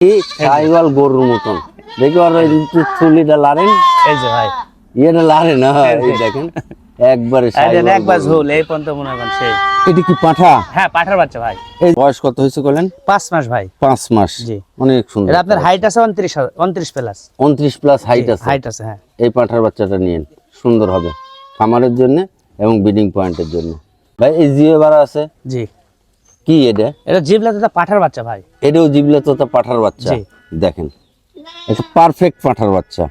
এই সাইওয়াল গরুর মতন। দেখি আর ওই চুলিটা লারেন। এই যে ভাই। ইয়েটা লারে না এই দেখেন একবারে একবার ঝোল এই পর্যন্ত মনে করেন সেই। এটা কি পাঠা? হ্যাঁ পাঠার বাচ্চা ভাই। এই বয়স কত হয়েছে বলেন? পাঁচ মাস ভাই। পাঁচ মাস। জি। অনেক সুন্দর। এটা আপনার হাইট আছে উনত্রিশ উনত্রিশ প্লাস উনত্রিশ প্লাস হাইট আছে। হাইট আছে হ্যাঁ। এই পাঠার বাচ্চাটা নিয়েন সুন্দর হবে। খামারের জন্য এবং ব্রিডিং পয়েন্টের জন্য। ভাই এই জিও বারা আছে? জি। কি এটা? এটা জিবলা দাদা পাঠার বাচ্চা ভাই। এটাও জিবলে তোতা পাঠার বাচ্চা। দেখেন এটা পারফেক্ট পাঠার বাচ্চা।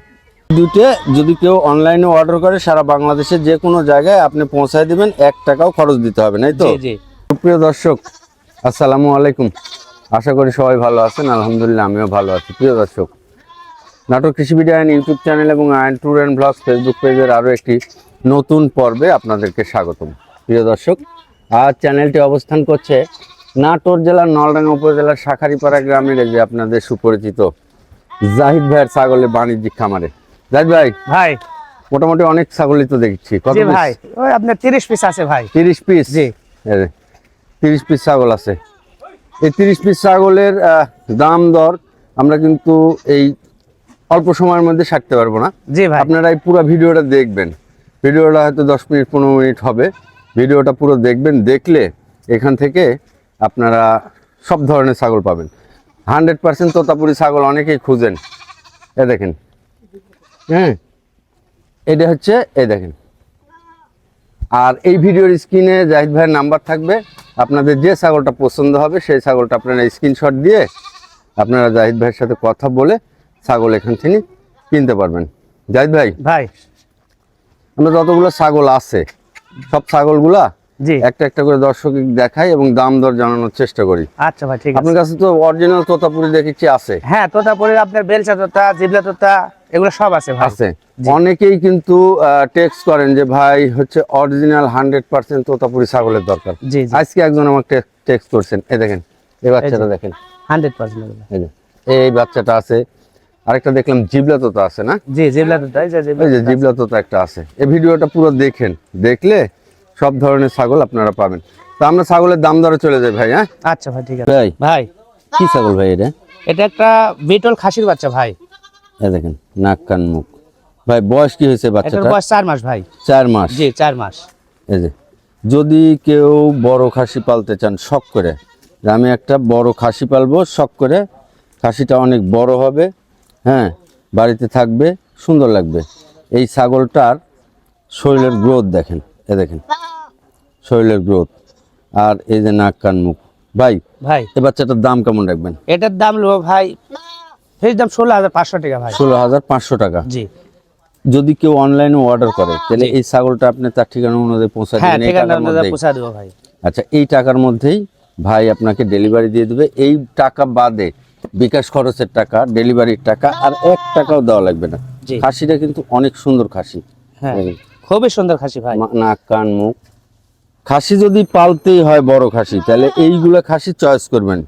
দুটো যদি কেউ অনলাইনে অর্ডার করে সারা বাংলাদেশের যে কোনো জায়গায় আপনি পৌঁছায় দিবেন এক টাকাও খরচ দিতে হবে নাই তো? প্রিয় দর্শক আসসালামু আলাইকুম। আশা করি সবাই ভালো আছেন আলহামদুলিল্লাহ আমিও ভালো আছি। প্রিয় দর্শক নাটক কৃষি ভিডিও আইন ইউটিউব চ্যানেল এবং আইন ট্যুর অ্যান্ড ব্লগস ফেসবুক পেজের আরও একটি নতুন পর্বে আপনাদেরকে স্বাগতম। প্রিয় দর্শক আজ চ্যানেলটি অবস্থান করছে নাটোর জেলার নলডাঙ্গা উপজেলার শাখারিপাড়া গ্রামের যে আপনাদের সুপরিচিত জাহিদ ভাইয়ের ছাগলের বাণিজ্যিক খামারে। জাহিদ ভাই ভাই। মোটামুটি অনেক ছাগলই তো দেখছি। কত ভাই ওই আপনার তিরিশ পিস আছে ভাই। তিরিশ পিস জি। তিরিশ পিস ছাগল আছে। এই তিরিশ পিস ছাগলের দাম দর আমরা কিন্তু এই অল্প সময়ের মধ্যে সারতে পারব না। জি ভাই। আপনারা এই পুরো ভিডিওটা দেখবেন। ভিডিওটা হয়তো দশ মিনিট পনেরো মিনিট হবে। ভিডিওটা পুরো দেখবেন দেখলে এখান থেকে আপনারা সব ধরনের ছাগল পাবেন। হান্ড্রেড পার্সেন্ট তোতাপুরি ছাগল অনেকেই খুঁজেন। এ দেখেন। হ্যাঁ এটা হচ্ছে এ দেখেন। আর এই ভিডিওর স্ক্রিনে জাহিদ ভাইয়ের নাম্বার থাকবে। আপনাদের যে ছাগলটা পছন্দ হবে সেই ছাগলটা আপনারা স্ক্রিনশট দিয়ে আপনারা জাহিদ ভাইয়ের সাথে কথা বলে ছাগল এখান থেকে কিনতে পারবেন। জাহিদ ভাই ভাই। আমরা যতগুলো ছাগল আছে সব ছাগলগুলা জি। একটা একটা করে দর্শক দেখাই এবং দাম দর জানানোর চেষ্টা করি। আচ্ছা ভাই ঠিক আছে। আপনার কাছে তো অরিজিনাল তোতাপুরি দেখেছি আছে। হ্যাঁ তোতা পরে আপনার বেলচা তোতা জিবলা তোতা এগুলো সব আছে ভাই। আছে। অনেকেই কিন্তু টেক্সট করেন যে ভাই হচ্ছে অরিজিনাল হান্ড্রেড পার্সেন্ট তোতাপুরি ছাগলের দরকার। জি জি। আজকে একজন আমাকে টেক্সট করছেন। এই দেখেন এই বাচ্চাটা দেখেন। হান্ড্রেড পার্সেন্ট এই যে এই বাচ্চাটা আছে। আরেকটা দেখলাম জিবলা তোতা আছে না? জি জিবলা তোতা এই যে জিবলা তোতা। একটা আছে। এই ভিডিওটা পুরো দেখেন। দেখলে সব ধরনের ছাগল আপনারা পাবেন। তো আমরা ছাগলের দাম দরে চলে যাই ভাই হ্যাঁ? আচ্ছা ভাই ঠিক আছে। ভাই ভাই। কি ছাগল ভাই এটা? এটা একটা বিটল খাসির বাচ্চা ভাই। এই দেখেন নাক কান মুখ। ভাই বয়স কি হয়েছে বাচ্চাটা বয়স চার মাস ভাই। চার মাস। জি চার মাস। এই যে যদি কেউ বড় খাসি পালতে চান শখ করে। আমি একটা বড় খাসি পালবো শখ করে। খাসিটা অনেক বড় হবে। হ্যাঁ বাড়িতে থাকবে সুন্দর লাগবে। এই ছাগলটার শরীরের গ্রোথ দেখেন এ দেখেন শরীরের গ্রোথ আর এই যে নাক কান মুখ। ভাই ভাই। এই বাচ্চাটার দাম কেমন রাখবেন? এটার দাম লো ভাই ফেস দাম ষোলো হাজার পাঁচশো টাকা ভাই। ষোলো হাজার পাঁচশো টাকা। জি। যদি কেউ অনলাইনে অর্ডার করে তাহলে এই ছাগলটা আপনি তার ঠিকানা অনুযায়ী পৌঁছা হ্যাঁ দেবেন আচ্ছা এই টাকার মধ্যেই ভাই আপনাকে ডেলিভারি দিয়ে দেবে। এই টাকা বাদে বিকাশ খরচের টাকা ডেলিভারির টাকা আর এক টাকাও দেওয়া লাগবে না। জি। খাসিটা কিন্তু অনেক সুন্দর খাসি। হ্যাঁ খুবই সুন্দর খাসি ভাই। মা- নাক কান মুখ। খাসি যদি পালতেই হয় বড় খাসি তাহলে এইগুলো খাসি চয়েস করবেন।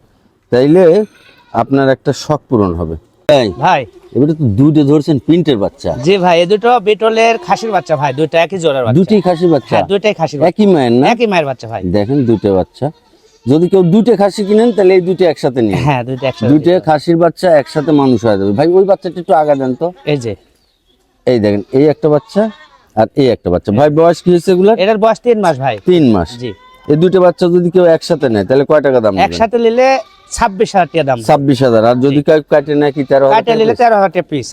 তাইলে আপনার একটা শখ পূরণ হবে। এই, ভাই। এবারে তো দুইটা ধরছেন প্রিন্টের বাচ্চা। জি ভাই এই দুটো বিটলের খাসির বাচ্চা ভাই দুটো একই জোড়ার বাচ্চা। দুটি খাসি বাচ্চা? হ্যাঁ দুইটাই খাসির বাচ্চা। একই মায়ের না? একই মায়ের বাচ্চা ভাই। দেখেন দুটো বাচ্চা। যদি কেউ দুইটা খাসি কিনেন তাহলে এই দুটো একসাথে নিয়ে হ্যাঁ দুইটা একসাথে দুইটা খাসির বাচ্চা একসাথে মানুষ হয়ে যাবে। ভাই ওই বাচ্চাটা একটু আগা দেন তো। এই যে। এই দেখেন এই একটা বাচ্চা আর এই একটা বাচ্চা। ভাই বয়স কি হয়েছে এগুলা এটার বয়স তিন মাস ভাই। তিন মাস। জি। এই দুটো বাচ্চা যদি কেউ একসাথে নেয় তাহলে কয় টাকা দাম একসাথে নিলে ছাব্বিশ হাজার টাকা দাম। ছাব্বিশ হাজার। আর যদি কেউ কাটে নেয় কি তেরো কাটে নিলে? তেরো হাজার টাকা পিস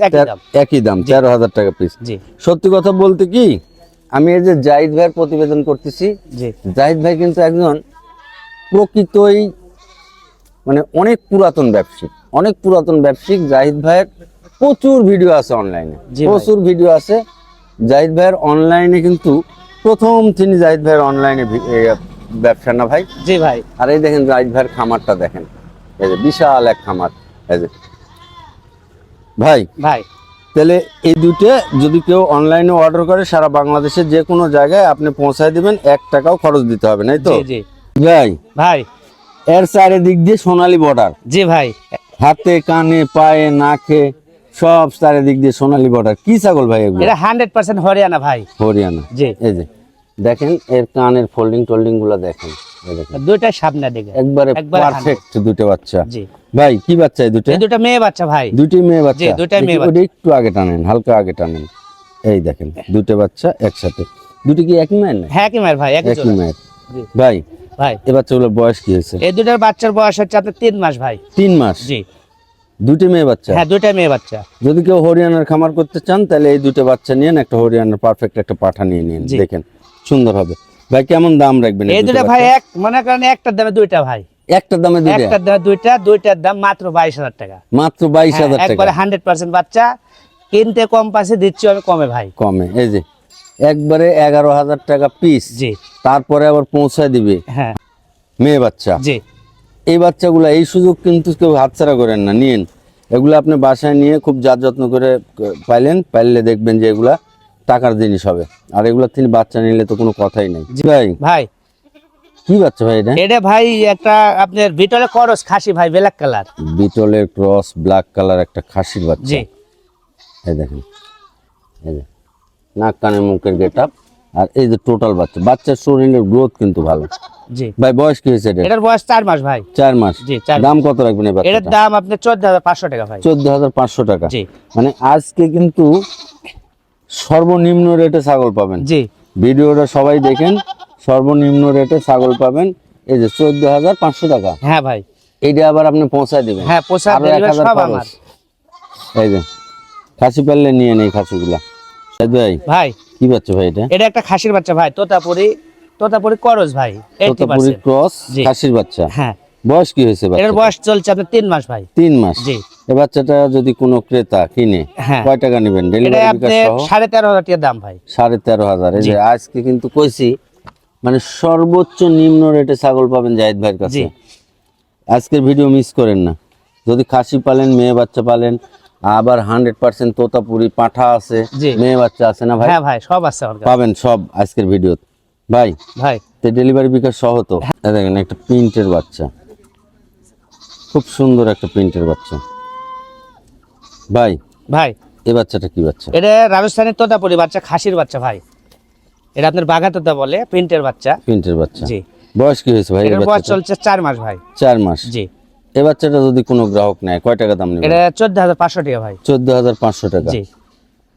একই দাম। তেরো হাজার টাকা পিস জি। সত্যি কথা বলতে কি আমি এই যে জাহিদ ভাইয়ের প্রতিবেদন করতেছি। জি। জাহিদ ভাই কিন্তু একজন প্রকৃতই মানে অনেক পুরাতন ব্যবসায়িক অনেক পুরাতন ব্যবসায়িক। জাহিদ ভাইয়ের প্রচুর ভিডিও আছে অনলাইনে প্রচুর ভিডিও আছে। জাহিদ ভাইয়ের অনলাইনে কিন্তু প্রথম তিনি জাহিদ ভাইয়ের অনলাইনে ব্যবসা না ভাই? জি ভাই। আর এই দেখেন জাহিদ ভাইয়ের খামারটা দেখেন। এই যে বিশাল এক খামার। এই যে ভাই ভাই। তাহলে এই দুটো যদি কেউ অনলাইনে অর্ডার করে সারা বাংলাদেশের যে কোনো জায়গায় আপনি পৌঁছায় দিবেন এক টাকাও খরচ দিতে হবে নাই তো? জি জি। ভাই ভাই। এর চারিদিক দিয়ে সোনালী বর্ডার জি ভাই। হাতে কানে পায়ে নাকে সব চারিদিক দিয়ে সোনালী বর্ডার কি ছাগল ভাই এগুলো? এটা হান্ড্রেড পার্সেন্ট হরিয়ানা ভাই। হরিয়ানা। জি। এই যে দেখেন এর কানের ফোল্ডিং টোল্ডিংগুলো দেখেন। এই দেখেন। দুইটাই সামনে দিকে। একবারে পারফেক্ট দুটো বাচ্চা। জি। ভাই কি বাচ্চা এই দুটো দুটো মেয়ে বাচ্চা ভাই। দুটি মেয়ে বাচ্চা। জি, দুইটাই মেয়ে দেখি ওটা একটু আগে টানেন হালকা আগে টানেন। এই দেখেন দুটো বাচ্চা একসাথে। দুটি কি এক মায়ের না হ্যাঁ কি মায়ের ভাই একই একই জোড়া। মায়ের। ভাই ভাই। এ বাচ্চাগুলোর বয়স কি হয়েছে? এই দুটার বাচ্চার বয়স হচ্ছে আপনার তিন মাস ভাই। তিন মাস? জি। দুটি মেয়ে বাচ্চা? হ্যাঁ দুটাই মেয়ে বাচ্চা। যদি কেউ হরিয়ানার খামার করতে চান তাহলে এই দুটো বাচ্চা নিয়েন একটা হরিয়ানার পারফেক্ট একটা পাঠা নিয়ে নিন। দেখেন সুন্দর হবে। ভাই কেমন দাম রাখবেন এই দুটো ভাই এক মনে করেন একটার দামে দুইটা ভাই। একটা দামে দুইটা? একটার দামে দুইটা দুইটার দাম মাত্র বাইশ হাজার টাকা। মাত্র বাইশ হ্যাঁ, হাজার টাকা? একবারে হান্ড্রেড পার্সেন্ট বাচ্চা। কিনতে কম পাশে দিচ্ছি আমি কমে ভাই। কমে এই যে। একবারে এগারো হাজার টাকা পিস জি। তারপরে আবার পৌঁছায় দিবে। হ্যাঁ। মেয়ে বাচ্চা। জি। এই বাচ্চাগুলো এই সুযোগ কিন্তু কেউ হাতছাড়া করেন না। নিন এগুলো আপনি বাসায় নিয়ে খুব জাত যত্ন করে পাইলেন পাইলে দেখবেন যে এগুলা টাকার জিনিস হবে। আর এগুলো তিনি বাচ্চা নিলে তো কোনো কথাই নাই। ভাই। ভাই। কি বাচ্চা ভাই এটা? এটা ভাই একটা আপনার ভিতরে করস খাসি ভাই ব্ল্যাক কালার বিটলের ক্রস ব্ল্যাক কালার একটা খাসির বাচ্চা। জি। এই দেখেন। এই যে। নাক কানের মুখের গেট আপ আর এই যে টোটাল বাচ্চা। বাচ্চার শরীরের গ্রোথ কিন্তু ভালো। জি। ভাই বয়স কি হয়েছে এটা? এটার বয়স চার মাস ভাই। চার মাস। জি দাম কত রাখবেন এই এটার দাম পাঁচশো টাকা ভাই। জি। মানে আজকে কিন্তু সর্বনিম্ন রেটে ছাগল পাবেন। জি। ভিডিওটা সবাই দেখেন সর্বনিম্ন রেটে ছাগল পাবেন। এই যে চোদ্দ হাজার পাঁচশো টাকা। হ্যাঁ ভাই। এইটা আবার আপনি পৌঁছায় দিবেন। হ্যাঁ সব। আমার। এই যে খাসি পারলে নিয়ে নেই খাসিগুলা। ভাই? ভাই। কি বাচ্চা ভাই এটা? এটা একটা খাসির বাচ্চা ভাই তোতাপুরি তোতাপুরি করস ভাই তোতাপুরি ক্রস খাসির বাচ্চা। হ্যাঁ। বয়স কি হয়েছে এটার বয়স চলছে আপনার তিন মাস ভাই। তিন মাস। জি। এ বাচ্চাটা যদি কোনো ক্রেতা কিনে হ্যাঁ। কয় টাকা নেবেন? সাড়ে তেরো হাজার টাকা দাম ভাই। সাড়ে তেরো হাজার। এই যে আজকে কিন্তু কইছি মানে সর্বোচ্চ নিম্ন রেটে ছাগল পাবেন জাহিদ ভাইয়ের কাছে। আজকের ভিডিও মিস করেন না। যদি খাসি পালেন মেয়ে বাচ্চা পালেন আবার হান্ড্রেড পার্সেন্ট তোতাপুরি পাঠা আছে। মেয়ে বাচ্চা আছে না ভাই? হ্যাঁ ভাই সব আছে পাবেন সব আজকের ভিডিও ভাই ভাই। ডেলিভারি বিকাশ সহ তো। দেখেন একটা প্রিন্টের বাচ্চা। খুব সুন্দর একটা প্রিন্টের বাচ্চা। ভাই ভাই। এই বাচ্চাটা কি বাচ্চা? এটা রাজস্থানের তোতাপুরি বাচ্চা খাসির বাচ্চা ভাই। এটা আপনার বাঘা তোতা বলে প্রিন্টের বাচ্চা। প্রিন্টের বাচ্চা। জি। বয়স কি হয়েছে ভাই বয়স চলছে চার মাস ভাই। চার মাস। জি। এই বাচ্চাটা যদি কোনো গ্রাহক নেয় কয় টাকা দাম নেবে? এটা চোদ্দ হাজার পাঁচশো টাকা ভাই। চোদ্দ হাজার পাঁচশো টাকা। জি।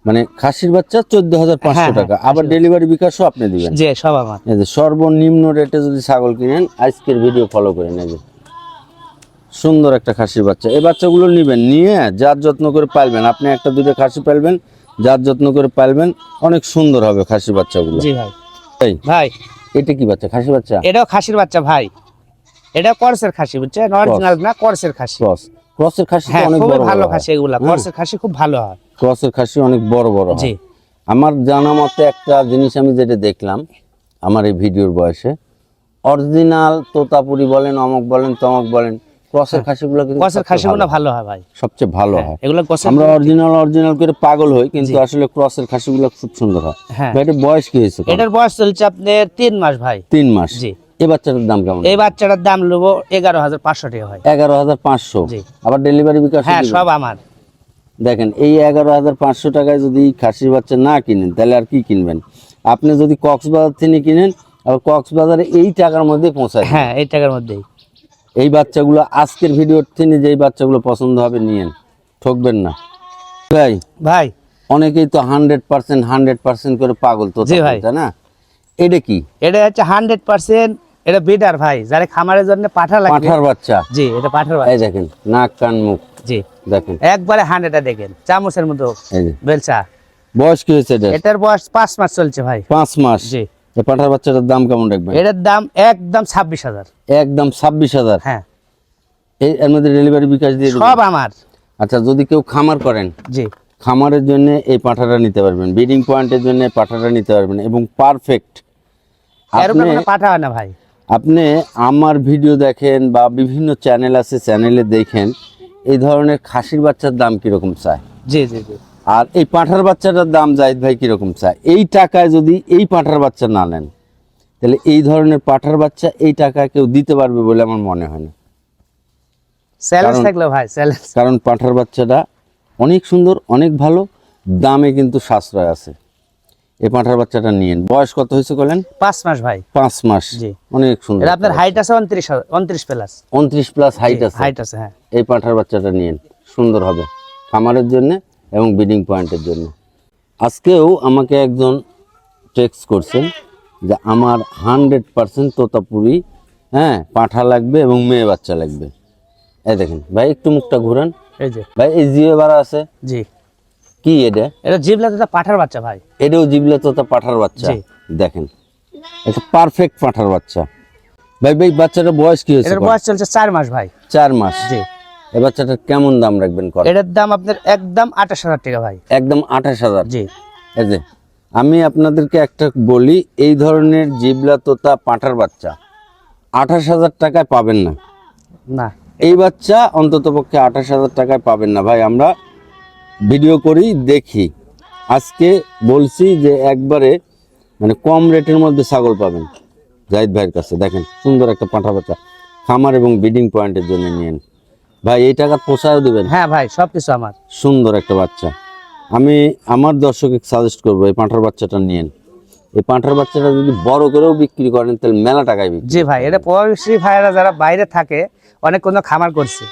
মানে খাসির বাচ্চা চোদ্দ হাজার পাঁচশো হ্যাঁ, টাকা। আবার ডেলিভারি বিকাশও আপনি দিবেন। জি সব আমার। এই যে সর্বনিম্ন রেটে যদি ছাগল কিনেন আজকের ভিডিও ফলো করে নেবেন। সুন্দর একটা খাসির বাচ্চা। এই বাচ্চাগুলো নেবেন নিয়ে যার যত্ন করে পালবেন আপনি একটা দুটো খাসি পালবেন যার যত্ন করে পালবেন অনেক সুন্দর হবে খাসির বাচ্চাগুলো। জি ভাই। ভাই। এটা কি বাচ্চা? খাসির বাচ্চা? এটাও খাসির বাচ্চা ভাই। এটা করসের খাসি বুঝছেন অরিজিনাল না করসের খাসি। ক্রস ক্রসের খাসি তো হ্যাঁ অনেক বড় ভালো খাসি এগুলা। করসের খাসি খুব ভালো হয়। ক্রসের খাসি অনেক বড় বড় জি। আমার জানা মতে একটা জিনিস আমি যেটা দেখলাম আমার এই ভিডিওর বয়সে অরিজিনাল তোতাপুরি বলেন অমক বলেন তমক বলেন ক্রসের খাসিগুলো কিন্তু ক্রসের খাসিগুলো ভালো। হয় ভাই। সবচেয়ে ভালো হ্যাঁ, হয়। এগুলো আমরা অরিজিনাল অরিজিনাল করে পাগল হই কিন্তু আসলে ক্রসের খাসিগুলো খুব সুন্দর হয়। হ্যাঁ। ভাই, এটার বয়স কি হয়েছে? এটার বয়স চলছে আপনার তিন মাস ভাই। তিন মাস। জি। এই বাচ্চাটার দাম কেমন? এই বাচ্চাটার দাম নেব এগারো হাজার পাঁচশো টাকা হয়। এগারো হাজার পাঁচশো। আবার ডেলিভারি বিকাশ হ্যাঁ সব আমার। দেখেন এই এগারো হাজার পাঁচশো টাকায় যদি খাসির বাচ্চা না কিনেন তাহলে আর কি কিনবেন? আপনি যদি কক্সবাজার থেকে কিনেন আর কক্সবাজারে এই টাকার মধ্যে পৌঁছায় হ্যাঁ এই টাকার মধ্যেই। এই বাচ্চাগুলো আজকের ভিডিওর থেকে যেই বাচ্চাগুলো পছন্দ হবে নিয়েন। ঠকবেন না। ভাই ভাই। অনেকেই তো হান্ড্রেড পার্সেন্ট হান্ড্রেড পার্সেন্ট করে পাগল তো। তাই না? এটা কি? এটা হচ্ছে হান্ড্রেড পার্সেন্ট এটা বিডার ভাই যারা খামারের জন্য পাঠা লাগবে। পাঁঠার বাচ্চা। জি এটা পাঠার বাচ্চা। এই দেখেন নাক কান মুখ। জি। দেখেন। একবারে হান্ড্রেডটা দেখেন চামচের মতো এই যে। বেলচা। বয়স কি হয়েছে এটা? এটার বয়স পাঁচ মাস চলছে ভাই। পাঁচ মাস? জি। এই পাঁঠার বাচ্চাটার দাম কেমন রাখবেন এটার দাম একদম ছাব্বিশ হাজার। একদম ছাব্বিশ হাজার? হ্যাঁ। এই এর মধ্যে ডেলিভারি বিকাশ দিয়ে সব আমার। আচ্ছা যদি কেউ খামার করেন জি। খামারের জন্য এই পাঠাটা নিতে পারবেন। ব্রিডিং পয়েন্টের জন্য পাঠাটা নিতে পারবেন এবং পারফেক্ট পাঠা হয় না ভাই। আপনি আমার ভিডিও দেখেন বা বিভিন্ন চ্যানেল আছে চ্যানেলে দেখেন এই ধরনের খাসির বাচ্চার দাম কীরকম চায়? জি জি জি। আর এই পাঁঠার বাচ্চাটার দাম জাহিদ ভাই কীরকম চায়? এই টাকায় যদি এই পাঁঠার বাচ্চা না নেন তাহলে এই ধরনের পাঁঠার বাচ্চা এই টাকা কেউ দিতে পারবে বলে আমার মনে হয় না। চ্যালেঞ্জ কারণ- থাকল ভাই চ্যালেঞ্জ কারণ পাঁঠার বাচ্চাটা অনেক সুন্দর অনেক ভালো দামে কিন্তু সাশ্রয় আছে। এই পাঁঠার বাচ্চাটা নিয়েন। বয়স কত হয়েছে বলেন? পাঁচ মাস ভাই। পাঁচ মাস। জি। অনেক সুন্দর। আপনার হাইট আছে উনত্রিশ উনত্রিশ প্লাস উনত্রিশ প্লাস হাইট আছে। হাইট আছে হ্যাঁ। এই পাঁঠার বাচ্চাটা নিয়েন। সুন্দর হবে। খামারের জন্য এবং ব্রিডিং পয়েন্টের জন্য। আজকেও আমাকে একজন টেক্সট করছেন যে আমার হান্ড্রেড পার্সেন্ট তোতাপুরি হ্যাঁ পাঁঠা লাগবে এবং মেয়ে বাচ্চা লাগবে। এই দেখেন ভাই একটু মুখটা ঘুরান। এই যে। ভাই এই জিও বাড়া আছে? জি। কি এটা? এটা জিবলা তো পাঠার বাচ্চা ভাই। এটাও জিবলা তোতা পাঁঠার বাচ্চা? দেখেন এটা পারফেক্ট পাঁঠার বাচ্চা। ভাই ভাই বাচ্চাটার বয়স কি হয়েছে এটার বয়স চলছে চার মাস ভাই। চার মাস। জি। এই বাচ্চাটার কেমন দাম রাখবেন কর এটার দাম আপনার একদম আঠাশ হাজার টাকা ভাই। একদম আঠাশ হাজার। জি। এই যে আমি আপনাদেরকে একটা বলি এই ধরনের জিবলা তোতা পাঁঠার বাচ্চা আঠাশ হাজার টাকায় পাবেন না। না। এই বাচ্চা অন্তত পক্ষে আঠাশ হাজার টাকায় পাবেন না। ভাই আমরা ভিডিও করি দেখি। আজকে বলছি যে একবারে মানে কম রেটের মধ্যে ছাগল পাবেন। জাহিদ ভাইয়ের কাছে দেখেন সুন্দর একটা পাঁঠা বাচ্চা খামার এবং ব্রিডিং পয়েন্টের জন্য নিয়েন। ভাই এই টাকা পোষায় দেবেন? হ্যাঁ ভাই সবকিছু আমার। সুন্দর একটা বাচ্চা। আমি আমার দর্শককে সাজেস্ট করব এই পাঁঠার বাচ্চাটা নিয়েন। এই পাঁঠার বাচ্চাটা যদি বড় করেও বিক্রি করেন তাহলে মেলা টাকায় বিক্রি জি ভাই এটা প্রবাসী ভাইয়েরা যারা বাইরে থাকে অনেক কোনো খামার করছে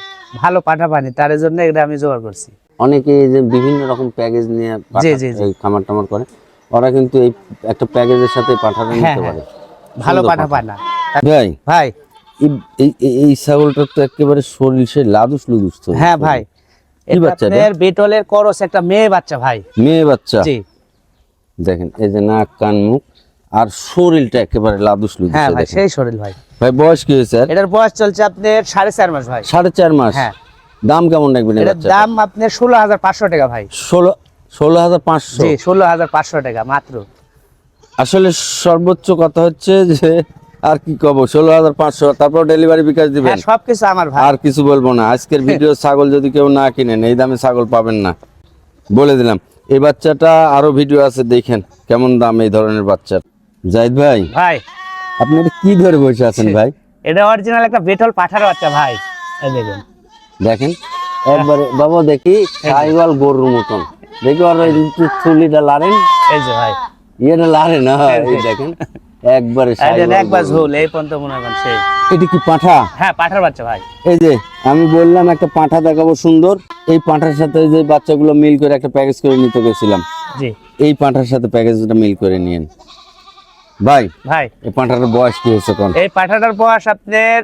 ভালো পাঠা পানি তার জন্য এটা আমি জোগাড় করছি। অনেকে যে বিভিন্ন রকম প্যাকেজ নিয়ে। এই খামার টামার করে। ওরা কিন্তু এই একটা প্যাকেজের সাথে পাঠাটা হ্যাঁ, নিতে হ্যাঁ। পারে। ভালো পাঠা পাঠা। পায় না। ভাই ভাই। এই- এই এই- এই ছাগলটার তো একেবারে শরীর সে লাদুস লুদুস তো। হ্যাঁ ভাই। বাচ্চা এটা? করস একটা মেয়ে বাচ্চা ভাই। মেয়ে বাচ্চা? জি। দেখেন এই যে নাক কান মুখ আর শরীরটা একেবারে লাদুস লুদুস হ্যাঁ ভাই সেই শরীর ভাই। ভাই বয়স কি হয়েছে এটার বয়স চলছে আপনার সাড়ে চার মাস ভাই। সাড়ে চার মাস? হ্যাঁ। দাম কেমন রাখবেন দাম আপনার ষোলো হাজার পাঁচশো টাকা ভাই। ষোলো ষোলো হাজার পাঁচশো? জি ষোলো হাজার পাঁচশো টাকা মাত্র। আসলে সর্বোচ্চ কথা হচ্ছে যে আর কি কব ষোলো হাজার পাঁচশো তারপর ডেলিভারি বিকাশ দিবেন। হ্যাঁ সবকিছু আমার ভাই। আর কিছু বলব না আজকের ভিডিও ছাগল যদি কেউ না কিনেন এই দামে ছাগল পাবেন না। বলে দিলাম এই বাচ্চাটা আরও ভিডিও আছে দেখেন কেমন দাম এই ধরনের বাচ্চা। জাহিদ ভাই ভাই। আপনি কি ধরে বসে আছেন ভাই? এটা অরিজিনাল একটা বেটল পাঠার বাচ্চা ভাই। এই দেখুন। দেখেন একবারে বাবা দেখি সাইওয়াল গরুর মতন। দেখি আর ওই চুলিটা লারেন। এই যে ভাই। ইয়েটা লারে না এই দেখেন একবারে সাইওয়াল একবার ঝোল এই পর্যন্ত মনে হয় সেই। এটা কি পাঠা? হ্যাঁ পাঠার বাচ্চা ভাই। এই যে আমি বললাম একটা পাঁঠা দেখাবো সুন্দর। এই পাঁঠার সাথে যে বাচ্চাগুলো মিল করে একটা প্যাকেজ করে নিতে গেছিলাম। জি। এই পাঁঠার সাথে প্যাকেজটা মিল করে নিয়েন। ভাই ভাই। এই পাঁঠাটার বয়স কি হয়েছে কোন এই পাঠাটার বয়স আপনার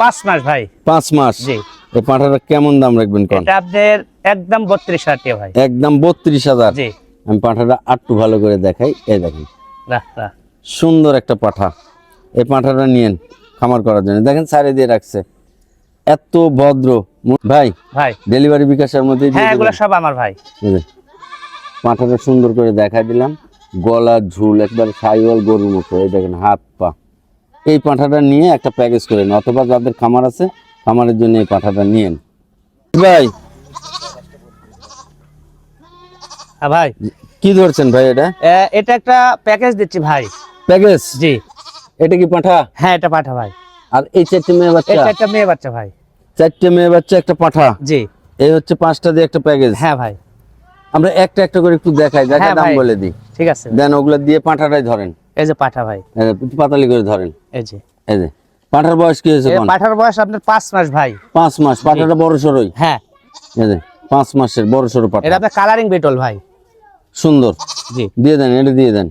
পাঁচ মাস ভাই। পাঁচ মাস। জি। এই পাঁঠাটা কেমন দাম রাখবেন কোন? এটা আপনার একদম বত্রিশ হাজার টাকা ভাই। একদম বত্রিশ হাজার। জি। আমি পাঁঠাটা আটটু ভালো করে দেখাই। এই দেখেন। রাহ সুন্দর একটা পাঁঠা। এই পাঁঠাটা নিয়েন খামার করার জন্য। দেখেন দিয়ে রাখছে। এত ভদ্র। ভাই ভাই। ডেলিভারি বিকাশের মধ্যে হ্যাঁ এগুলো সব আমার ভাই। পাঁঠাটা সুন্দর করে দেখাই দিলাম। গলা ঝুল একবার সাইওয়াল গরুর মতো। এই দেখেন হাত পা। এই পাঁঠাটা নিয়ে একটা প্যাকেজ করে নিন। অথবা যাদের খামার আছে খামারের জন্য এই পাঁঠাটা নিয়েন। ভাই। হ্যাঁ ভাই। কি ধরছেন ভাই এটা? এটা একটা প্যাকেজ দিচ্ছি ভাই। প্যাকেজ? জি। এটা কি পাঁঠা? হ্যাঁ এটা পাঠা ভাই। আর এই চারটে মেয়ে বাচ্চা? একটা মেয়ে বাচ্চা ভাই। চারটে মেয়ে বাচ্চা একটা পাঁঠা? জি। এই হচ্ছে পাঁচটা দিয়ে একটা প্যাকেজ? হ্যাঁ ভাই। আমরা একটা একটা করে একটু দেখাই দেখা হ্যাঁ দাম বলে দিই। ঠিক আছে দেন ওগুলো দিয়ে পাঁঠাটাই ধরেন। এই যে পাঠা ভাই। পাতালি করে ধরেন। এই যে। এই যে। পাঁঠার বয়স কি হয়েছে পাঠার বয়স আপনার পাঁচ মাস ভাই। পাঁচ মাস পাঠাটা বড় সরই? হ্যাঁ। পাঁচ মাসের বড় সরো পাঠা। এটা আপনার কালারিং বেটল ভাই। সুন্দর। জি। দিয়ে দেন এটা দিয়ে দেন।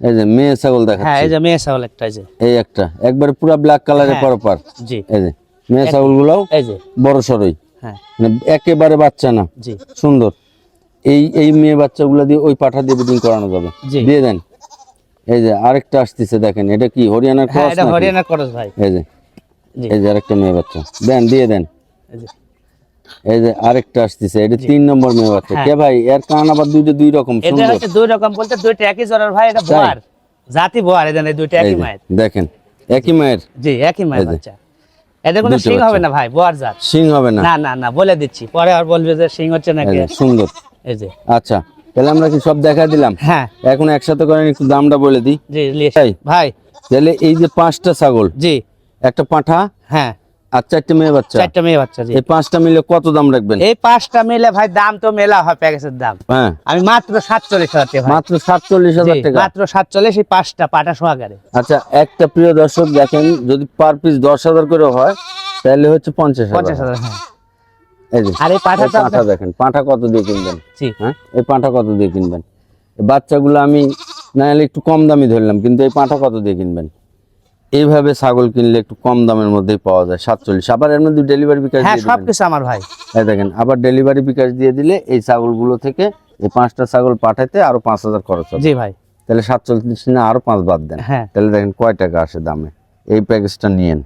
এই যে মেয়ে ছাগল হ্যাঁ দেখাচ্ছে এই যে মেয়ে ছাগল একটা এই যে। এই একটা। একবারে পুরো ব্ল্যাক কালারের হ্যাঁ। পরপার জি। এই যে মেয়ে ছাগল গুলাও এই যে। বড় সরই। হ্যাঁ। মানে একেবারে বাচ্চা না। জি। সুন্দর। এই এই মেয়ে বাচ্চাগুলো দিয়ে ওই পাঠা দিয়ে করানো যাবে। দিয়ে দেন। এই যে আরেকটা আসতেছে দেখেন এটা কি হরিয়ানার হ্যাঁ ক্রস এটা নাকি? হরিয়ানা করস ভাই। এই যে এই যে আরেকটা মেয়ে বাচ্চা। দেন দিয়ে দেন। এই যে। এই যে আরেকটা আসতেছে এটা তিন নম্বর মেয়ে বাচ্চা। হ্যাঁ। কে ভাই? এর কান আবার দুইটা দুই রকম সুন্দর। এটা হচ্ছে দুই রকম বলতে দুইটা একই জোড়ার ভাই এটা? বোয়ার। জাতি বোয়ার এদের এই দুইটা একই মায়ের। দেখেন একই মায়ের। জি একই মায়ের এই বাচ্চা। এদের কোনো সিং হবে না ভাই বোয়ার জাত। সিং হবে না? না না না বলে দিচ্ছি। পরে আর বলবে যে সিং হচ্ছে নাকি? সুন্দর। এই যে। আচ্ছা তাহলে আমরা কি সব দেখা দিলাম? হ্যাঁ। এখন একসাথে করেন একটু দামটা বলে দিই। জি ভাই। তাহলে এই যে পাঁচটা ছাগল জি। একটা পাঁঠা হ্যাঁ। আর চারটে মেয়ে বাচ্চা। চারটা মেয়ে বাচ্চা জি। এই পাঁচটা মিলে কত দাম রাখবেন? এই পাঁচটা মিলে ভাই দাম তো মেলা হয় প্যাকেজের দাম। হ্যাঁ। আমি মাত্র সাতচল্লিশ হাজার টাকা মাত্র সাতচল্লিশ হাজার টাকা। মাত্র সাতচল্লিশ এই পাঁচটা পাটা সহকারে। আচ্ছা একটা প্রিয় দর্শক দেখেন যদি পার পিস দশ হাজার করে হয় তাহলে হচ্ছে পঞ্চাশ পঞ্চাশ হাজার হ্যাঁ। আর এই পাঁঠা দেখেন পাঁঠা কত দিয়ে কিনবেন? হ্যাঁ? এই পাঁঠা কত দিয়ে কিনবেন? বাচ্চাগুলো আমি না হলে একটু কম দামি ধরলাম কিন্তু এই পাঁঠা কত দিয়ে কিনবেন? এইভাবে ছাগল কিনলে একটু কম দামের মধ্যেই পাওয়া যায় সাতচল্লিশ। আবার এর মধ্যে ডেলিভারি বিকাশ হ্যাঁ দিয়ে সব কিছু আমার ভাই। এই দেখেন আবার ডেলিভারি বিকাশ দিয়ে দিলে এই ছাগলগুলো থেকে এই পাঁচটা ছাগল পাঠাতে আরও পাঁচ হাজার খরচ হবে। জি ভাই। তাহলে সাতচল্লিশ না আরও পাঁচ বাদ দেন। হ্যাঁ। তাহলে দেখেন কয় টাকা আসে দামে। এই প্যাকেজটা নিয়েন।